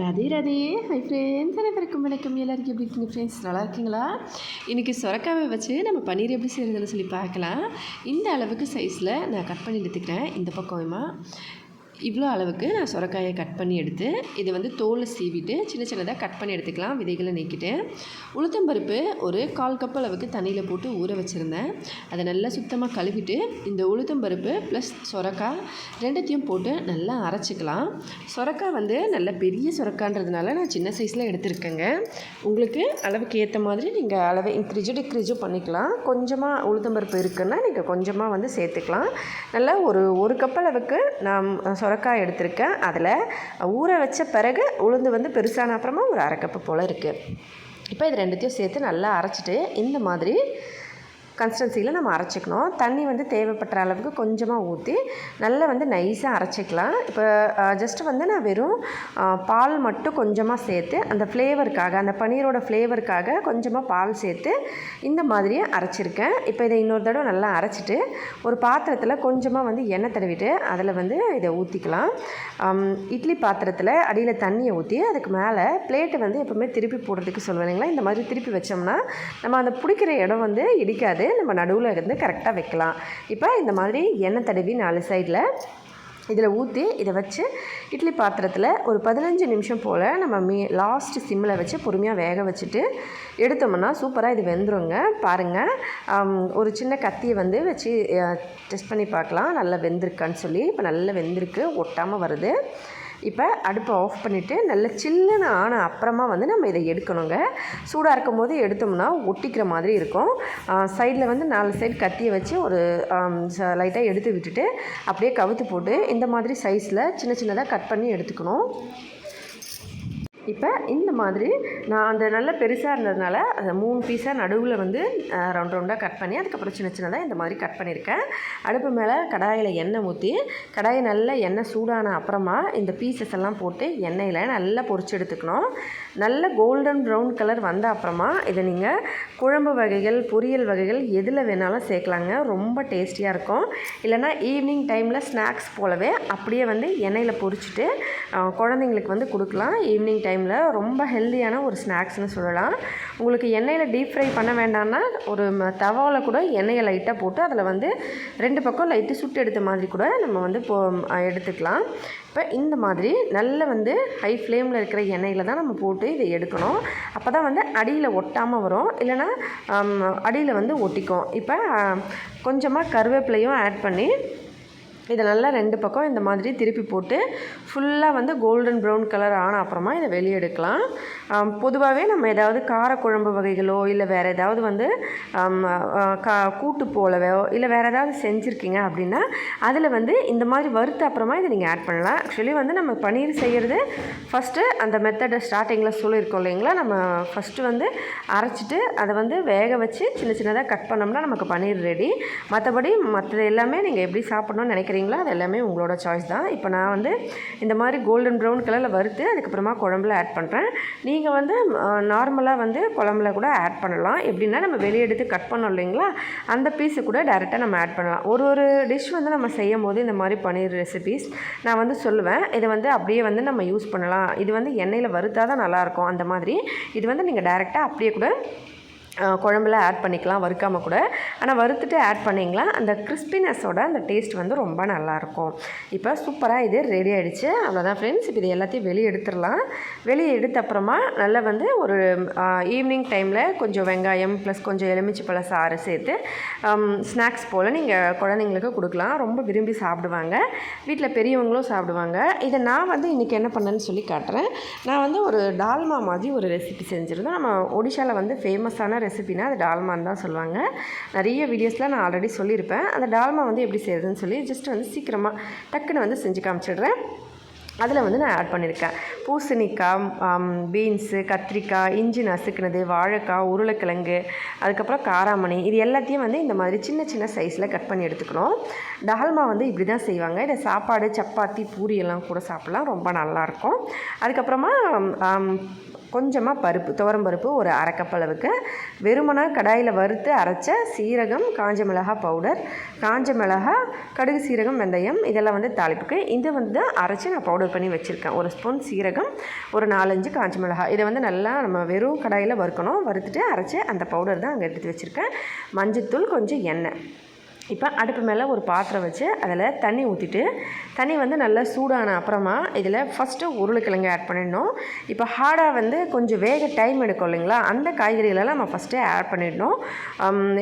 Radhe Radhe. Hi friends அனைவருக்கும் வணக்கம். எல்லாருக்கும் எப்படி இருக்கீங்க ஃப்ரெண்ட்ஸ் நல்லா இருக்கீங்களா? இன்றைக்கி சுரக்காவை வச்சு நம்ம பன்னீர் எப்படி செய்கிறதுன்னு சொல்லி பார்க்கலாம். இந்த அளவுக்கு சைஸில் நான் கட் பண்ணி எடுத்துக்கிறேன். இந்த பக்கமாக இவ்வளோ அளவுக்கு நான் சுரக்காயை கட் பண்ணி எடுத்து இதை வந்து தோலை சீவிட்டு சின்ன சின்னதாக கட் பண்ணி எடுத்துக்கலாம். விதைகளை நீக்கிட்டு உளுத்தம்பருப்பு ஒரு கால் கப் அளவுக்கு தண்ணியில் போட்டு ஊற வச்சுருந்தேன். அதை நல்லா சுத்தமாக கழுவிட்டு இந்த உளுத்தம்பருப்பு ப்ளஸ் சுரக்காய் ரெண்டுத்தையும் போட்டு நல்லா அரைச்சிக்கலாம். சுரக்காய் வந்து நல்ல பெரிய சுரக்கான்றதுனால நான் சின்ன சைஸில் எடுத்திருக்கேங்க. உங்களுக்கு அளவுக்கு ஏற்ற மாதிரி நீங்கள் அளவை இன்க்ரீஜோ டிக்ரீஜோ பண்ணிக்கலாம். கொஞ்சமாக உளுத்தம்பருப்பு இருக்குன்னா நீங்கள் கொஞ்சமாக வந்து சேர்த்துக்கலாம். நல்லா ஒரு ஒரு கப் அளவுக்கு நான் சுரக்காய் எடுத்திருக்கேன். அதில் ஊற வச்ச பிறகு உளுந்து வந்து பெருசான அப்புறமா ஒரு அரை கப்பு போல் இருக்குது இப்போ இது ரெண்டுத்தையும் சேர்த்து நல்லா அரைச்சிட்டு இந்த மாதிரி கன்சிஸ்டன்சியில் நம்ம அரைச்சிக்கணும். தண்ணி வந்து தேவைப்படுற அளவுக்கு கொஞ்சமாக ஊற்றி நல்லா வந்து நைஸாக அரைச்சிக்கலாம். இப்போ ஜஸ்ட்டு வந்து நான் வெறும் பால் மட்டும் கொஞ்சமாக சேர்த்து அந்த ஃப்ளேவருக்காக அந்த பன்னீரோட ஃப்ளேவருக்காக கொஞ்சமாக பால் சேர்த்து இந்த மாதிரியே அரைச்சிருக்கேன். இப்போ இதை இன்னொரு தடவை நல்லா அரைச்சிட்டு ஒரு பாத்திரத்தில் கொஞ்சமாக வந்து எண்ணெய் தடவிட்டு அதில் வந்து இதை ஊற்றிக்கலாம் இட்லி பாத்திரத்தில் அடியில் தண்ணியை ஊற்றி அதுக்கு மேலே பிளேட்டை வந்து எப்போவுமே திருப்பி போடுறதுக்கு சொல்லுவேன் இல்லைங்களா? இந்த மாதிரி திருப்பி வச்சோம்னா நம்ம அந்த பிடிக்கிற இடம் வந்து இடிக்காது. நம்ம நடுவில் இருந்து கரெக்டாக வைக்கலாம். இப்போ இந்த மாதிரி எண்ணெய் தடவி நாலு சைடில் இதில் ஊற்றி இதை வச்சு இட்லி பாத்திரத்தில் ஒரு பதினஞ்சு நிமிஷம் போல் நம்ம மீ லாஸ்ட் சிம்மில் வச்சு பொறுமையாக வேக வச்சுட்டு எடுத்தோம்னா சூப்பராக இது வெந்துருங்க. பாருங்கள் ஒரு சின்ன கத்தியை வந்து வச்சு டெஸ்ட் பண்ணி பார்க்கலாம். நல்லா வெந்திருக்கான்னு சொல்லி. இப்போ நல்லா வெந்திருக்கு. ஒட்டாமல் வருது. இப்போ அடுப்பை ஆஃப் பண்ணிவிட்டு நல்ல சில்லுன்னு ஆன அப்புறமா வந்து நம்ம இதை எடுக்கணுங்க. சூடாக இருக்கும் போது எடுத்தோம்னா ஒட்டிக்கிற மாதிரி இருக்கும். சைடில் வந்து நாலு சைடு கத்தியை வச்சு ஒரு லைட்டாக எடுத்து விட்டுட்டு அப்படியே கவுத்து போட்டு இந்த மாதிரி சைஸில் சின்ன சின்னதாக கட் பண்ணி எடுத்துக்கணும். இப்போ இந்த மாதிரி நான் அந்த நல்ல பெருசாக இருந்ததுனால அந்த மூணு பீஸாக நடுவில் வந்து ரவுண்ட் ரவுண்டாக கட் பண்ணி அதுக்கப்புறம் சின்ன சின்னதாக இந்த மாதிரி கட் பண்ணியிருக்கேன். அடுப்பு மேலே கடாயில் எண்ணெய் ஊற்றி கடாயை நல்லா எண்ணெய் சூடான அப்புறமா இந்த பீசஸ் எல்லாம் போட்டு எண்ணெயில் நல்லா பொறிச்சு எடுத்துக்கணும். நல்ல கோல்டன் ப்ரௌன் கலர் வந்த அப்புறமா இதை நீங்கள் குழம்பு வகைகள் பொரியல் வகைகள் எதில் வேணாலும் சேர்க்கலாங்க. ரொம்ப டேஸ்டியாக இருக்கும். இல்லைனா ஈவினிங் டைமில் ஸ்நாக்ஸ் போலவே அப்படியே வந்து எண்ணெயில் பொரிச்சிட்டு குழந்தைங்களுக்கு வந்து கொடுக்கலாம். ஈவினிங் டைம் டைமில் ரொம்ப ஹெல்த்தியான ஒரு ஸ்நாக்ஸ்னு சொல்லலாம். உங்களுக்கு எண்ணெயில் டீப் ஃப்ரை பண்ண வேண்டாம்னா ஒரு தவாவில் கூட எண்ணெயை லைட்டாக போட்டு அதில் வந்து ரெண்டு பக்கம் லைட்டு சுட்டு எடுத்த மாதிரி கூட நம்ம வந்து போ எடுத்துக்கலாம். இப்போ இந்த மாதிரி நல்ல வந்து ஹை ஃப்ளேமில் இருக்கிற எண்ணெயில் தான் நம்ம போட்டு இதை எடுக்கணும். அப்போ தான் வந்து அடியில் ஒட்டாமல் வரும். இல்லைனா அடியில் வந்து ஒட்டிக்கும். இப்போ கொஞ்சமாக கருவேப்பிலையும் ஆட் பண்ணி இதை நல்லா ரெண்டு பக்கம் இந்த மாதிரி திருப்பி போட்டு ஃபுல்லாக வந்து கோல்டன் ப்ரௌன் கலர் ஆன அப்புறமா இதை வெளியே எடுக்கலாம். பொதுவாகவே நம்ம ஏதாவது காரக்குழம்பு வகைகளோ இல்லை வேறு ஏதாவது வந்து கா கூட்டு போலவோ இல்லை வேறு ஏதாவது செஞ்சுருக்கீங்க அப்படின்னா அதில் வந்து இந்த மாதிரி வறுத்த அப்புறமா இதை நீங்கள் ஆட் பண்ணலாம். ஆக்சுவலி வந்து நம்ம பன்னீர் செய்கிறது ஃபஸ்ட்டு அந்த மெத்தடை ஸ்டார்டிங்கில் சொல்லியிருக்கோம் இல்லைங்களா? நம்ம ஃபஸ்ட்டு வந்து அரைச்சிட்டு அதை வந்து வேக வச்சு சின்ன சின்னதாக கட் பண்ணோம்னா நமக்கு பன்னீர் ரெடி மற்றபடி மற்றது எல்லாமே நீங்கள் எப்படி சாப்பிட்ணும்னு நினைக்க நினைக்கிறீங்களோ அது எல்லாமே உங்களோட சாய்ஸ் தான். இப்போ நான் வந்து இந்த மாதிரி கோல்டன் ப்ரௌன் கலரில் வறுத்து அதுக்கப்புறமா குழம்புல ஆட் பண்ணுறேன் நீங்கள் வந்து நார்மலாக வந்து குழம்புல கூட ஆட் பண்ணலாம். எப்படின்னா நம்ம வெளியே எடுத்து கட் பண்ணோம் இல்லைங்களா? அந்த பீஸு கூட டேரெக்டாக நம்ம ஆட் பண்ணலாம். ஒரு ஒரு டிஷ் வந்து நம்ம செய்யும் போது இந்த மாதிரி பன்னீர் ரெசிபீஸ் நான் வந்து சொல்லுவேன். இதை வந்து அப்படியே வந்து நம்ம யூஸ் பண்ணலாம். இது வந்து எண்ணெயில் வறுத்தால் தான் நல்லாயிருக்கும் அந்த மாதிரி இது வந்து நீங்கள் டேரெக்டாக அப்படியே கூட குழம்புல ஆட் பண்ணிக்கலாம் வறுக்காமல் கூட. ஆனால் வறுத்துட்டு ஆட் பண்ணிங்களா அந்த கிறிஸ்பினஸோட அந்த டேஸ்ட் வந்து ரொம்ப நல்லாயிருக்கும். இப்போ சூப்பராக இது ரெடி ஆகிடுச்சு அவ்வளோதான் ஃப்ரெண்ட்ஸ் இப்போ இது எல்லாத்தையும் வெளியே எடுத்துடலாம். வெளியே எடுத்த அப்புறமா நல்லா வந்து ஒரு ஈவினிங் டைமில் கொஞ்சம் வெங்காயம் ப்ளஸ் கொஞ்சம் எலுமிச்சி பழ சாறு சேர்த்து ஸ்நாக்ஸ் போல் நீங்கள் குழந்தைங்களுக்கு கொடுக்கலாம். ரொம்ப விரும்பி சாப்பிடுவாங்க. வீட்டில் பெரியவங்களும் சாப்பிடுவாங்க. இதை நான் வந்து இன்றைக்கி என்ன பண்ணேன்னு சொல்லி காட்டுறேன். நான் வந்து ஒரு டால்மா மாதிரி ஒரு ரெசிபி செஞ்சுருந்தேன். நம்ம ஒடிஷாவில் வந்து ஃபேமஸான ரெசிபினா அது டால்மான்னு தான் சொல்லுவாங்க. நிறைய வீடியோஸில் நான் ஆல்ரெடி சொல்லியிருப்பேன். அந்த டால்மா வந்து எப்படி செய்கிறதுன்னு சொல்லி ஜஸ்ட் வந்து சீக்கிரமாக டக்குன்னு வந்து செஞ்சு காமிச்சிடுறேன். அதில் வந்து நான் ஆட் பண்ணியிருக்கேன். பூசணிக்காய் பீன்ஸு கத்திரிக்காய் இஞ்சி நசுக்கினது வாழைக்காய் உருளைக்கிழங்கு அதுக்கப்புறம் காராமணி இது எல்லாத்தையும் வந்து இந்த மாதிரி சின்ன சின்ன சைஸில் கட் பண்ணி எடுத்துக்கணும். டால்மா வந்து இப்படி தான் செய்வாங்க. இதை சாப்பாடு சப்பாத்தி பூரி எல்லாம் கூட சாப்பிட்லாம். ரொம்ப நல்லாயிருக்கும் அதுக்கப்புறமா கொஞ்சமாக பருப்பு துவரம் பருப்பு ஒரு அரைக்கப்பளவுக்கு வெறுமனா கடாயில் வறுத்து அரைச்ச சீரகம் காஞ்ச மிளகாய் பவுடர் காஞ்ச மிளகாய் கடுகு சீரகம் வெந்தயம் இதெல்லாம் வந்து தாளிப்புக்கு. இது வந்து அரைச்சி நான் பவுடர் பண்ணி வச்சுருக்கேன். ஒரு ஸ்பூன் சீரகம் ஒரு நாலஞ்சு காஞ்ச மிளகாய். இதை வந்து நல்லா நம்ம வெறும் கடாயில் வறுக்கணும். வறுத்துட்டு அரைச்சி அந்த பவுடர் தான் அங்கே எடுத்து வச்சுருக்கேன். மஞ்சத்தூள் கொஞ்சம் எண்ணெய். இப்போ அடுப்பு மேலே ஒரு பாத்திரம் வச்சு அதில் தண்ணி ஊற்றிட்டு தண்ணி வந்து நல்லா சூடான அப்புறமா இதில் ஃபஸ்ட்டு உருளைக்கிழங்கு ஆட் பண்ணிடணும். இப்போ ஹார்டாக வந்து கொஞ்சம் வேக டைம் எடுக்கும் இல்லைங்களா? அந்த காய்கறிகளெல்லாம் நம்ம ஃபஸ்ட்டே ஆட் பண்ணிடணும்.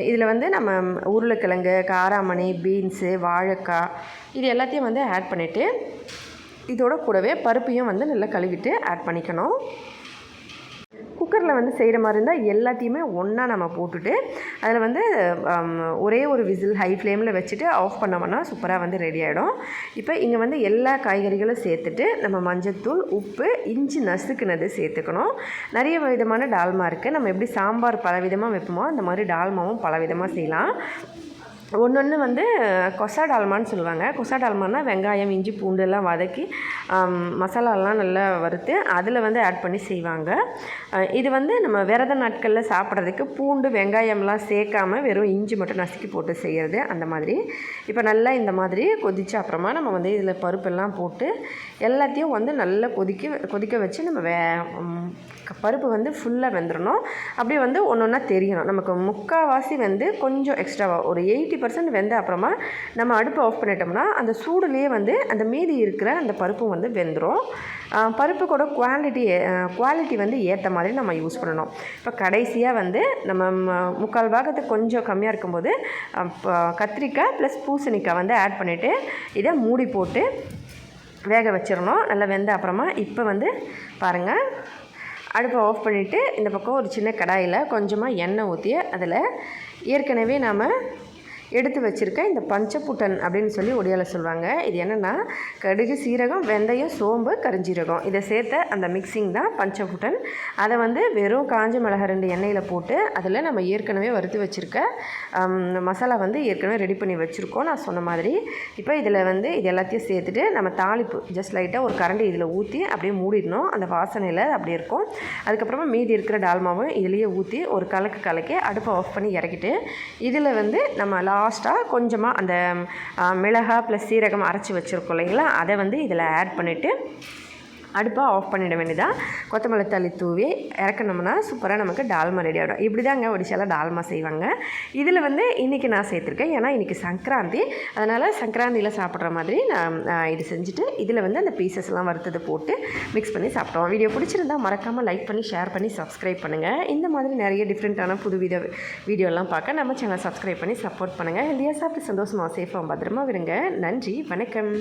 இதில் வந்து நம்ம உருளைக்கிழங்கு காராமணி பீன்ஸு வாழைக்காய் இது எல்லாத்தையும் வந்து ஆட் பண்ணிவிட்டு இதோட கூடவே பருப்பையும் வந்து நல்லா கழுவிட்டு ஆட் பண்ணிக்கணும். குக்கரில் வந்து செய்கிற மாதிரி இருந்தால் எல்லாத்தையுமே ஒன்றா நம்ம போட்டுட்டு அதில் வந்து ஒரே ஒரு விசில் ஹை ஃப்ளேமில் வச்சுட்டு ஆஃப் பண்ணோம்னா சூப்பராக வந்து ரெடி ஆகிடும். இப்போ இங்கே வந்து எல்லா காய்கறிகளும் சேர்த்துட்டு நம்ம மஞ்சத்தூள் உப்பு இஞ்சி நசுக்குனது சேர்த்துக்கணும். நிறைய விதமான டால்மா இருக்குது. நம்ம எப்படி சாம்பார் பல விதமாக வைப்போமோ அந்த மாதிரி டால்மாவும் பல விதமாக செய்யலாம். ஒன்று ஒன்று வந்து கொசா டால்மான்னு சொல்லுவாங்க. கொசா டால்மானா வெங்காயம் இஞ்சி பூண்டு எல்லாம் வதக்கி மசாலாலாம் நல்லா வறுத்து அதில் வந்து ஆட் பண்ணி செய்வாங்க. இது வந்து நம்ம விரத நாட்களில் சாப்பிட்றதுக்கு பூண்டு வெங்காயம்லாம் சேர்க்காம வெறும் இஞ்சி மட்டும் நசுக்கி போட்டு செய்கிறது அந்த மாதிரி. இப்போ நல்லா இந்த மாதிரி கொதிச்ச அப்புறமா நம்ம வந்து இதில் பருப்பெல்லாம் போட்டு எல்லாத்தையும் வந்து நல்லா கொதிக்க கொதிக்க வச்சு நம்ம வே பருப்பு வந்து ஃபுல்லாக வெந்துடணும் அப்படியே வந்து ஒன்று ஒன்றா தெரியணும். நமக்கு முக்கால்வாசி வந்து கொஞ்சம் எக்ஸ்ட்ராவாக ஒரு எயிட்டி பர்சன்ட் வெந்த அப்புறமா நம்ம அடுப்பை ஆஃப் பண்ணிட்டோம்னா அந்த சூடுலேயே வந்து அந்த மீதி இருக்கிற அந்த பருப்பும் வந்து வெந்துடும் பருப்பு கூட குவாலிட்டி குவாலிட்டி வந்து ஏற்ற மாதிரி நம்ம யூஸ் பண்ணணும். இப்போ கடைசியாக வந்து நம்ம ம- முக்கால் பாகத்துக்கு கொஞ்சம் கம்மியாக இருக்கும்போது கத்திரிக்காய் ப்ளஸ் பூசணிக்காய் வந்து ஆட் பண்ணிவிட்டு இதை மூடி போட்டு வேக வச்சிடணும். நல்லா வெந்த அப்புறமா இப்போ வந்து பாருங்கள் அடுப்பை ஆஃப் பண்ணிவிட்டு இந்த பக்கம் ஒரு சின்ன கடாயில் கொஞ்சமாக எண்ணெய் ஊற்றி அதில் ஏற்கனவே நாம் எடுத்து வச்சுருக்க இந்த பஞ்சப்புட்டன் அப்படின்னு சொல்லி ஒடியால் சொல்லுவாங்க இது என்னென்னா கடுகு சீரகம் வெந்தயம் சோம்பு கரிஞ்சீரகம். இதை சேர்த்த அந்த மிக்சிங் தான் பஞ்சப்புட்டன் அதை வந்து வெறும் காஞ்ச மிளகா ரெண்டு எண்ணெயில் போட்டு அதில் நம்ம ஏற்கனவே வறுத்து வச்சுருக்க மசாலா வந்து ஏற்கனவே ரெடி பண்ணி வச்சுருக்கோம். நான் சொன்ன மாதிரி. இப்போ இதில் வந்து இது எல்லாத்தையும் சேர்த்துட்டு நம்ம தாளிப்பு ஜஸ்ட் லைட்டாக ஒரு கரண்டி இதில் ஊற்றி அப்படியே மூடிடணும். அந்த வாசனையில் அப்படியே இருக்கும். அதுக்கப்புறமா மீதி இருக்கிற டால்மாவும் இதுலேயே ஊற்றி ஒரு கலக்கு கலக்கி அடுப்பை ஆஃப் பண்ணி இறக்கிட்டு இதில் வந்து நம்ம லாஸ்ட்டாக கொஞ்சமாக அந்த மிளகாய் ப்ளஸ் சீரகம் அரைச்சி வச்சுருக்கோம் இல்லைங்களா? அதை வந்து இதில் ஆட் பண்ணிவிட்டு அடுப்பாக ஆஃப் பண்ணிட வேண்டியதான் கொத்தமல்லி தள்ளி தூவி இறக்கணும்னா சூப்பராக நமக்கு டால்மா ரெடி ஆகிடும் இப்படி தாங்க ஒடிசாவில் டால்மா செய்வாங்க. இதில் வந்து இன்றைக்கி நான் சேர்த்துருக்கேன். ஏன்னா இன்றைக்கி சங்கராந்தி. அதனால் சங்கராந்தியில் சாப்பிட்ற மாதிரி நான் இது செஞ்சுட்டு இதில் வந்து அந்த பீசஸ்லாம் வறுத்தது போட்டு மிக்ஸ் பண்ணி சாப்பிட்டோம். வீடியோ பிடிச்சிருந்தா மறக்காமல் லைக் பண்ணி ஷேர் பண்ணி சப்ஸ்கிரைப் பண்ணுங்கள் இந்த மாதிரி நிறைய டிஃப்ரெண்ட்டான புது வித வீடியோலாம் பார்க்க நம்ம சேனல் சப்ஸ்கிரைப் பண்ணி சப்போர்ட் பண்ணுங்கள் ஹெல்தியாக சாப்பிட்டு சந்தோஷமாக சேஃபாக பத்திரமா விடுங்க நன்றி வணக்கம்.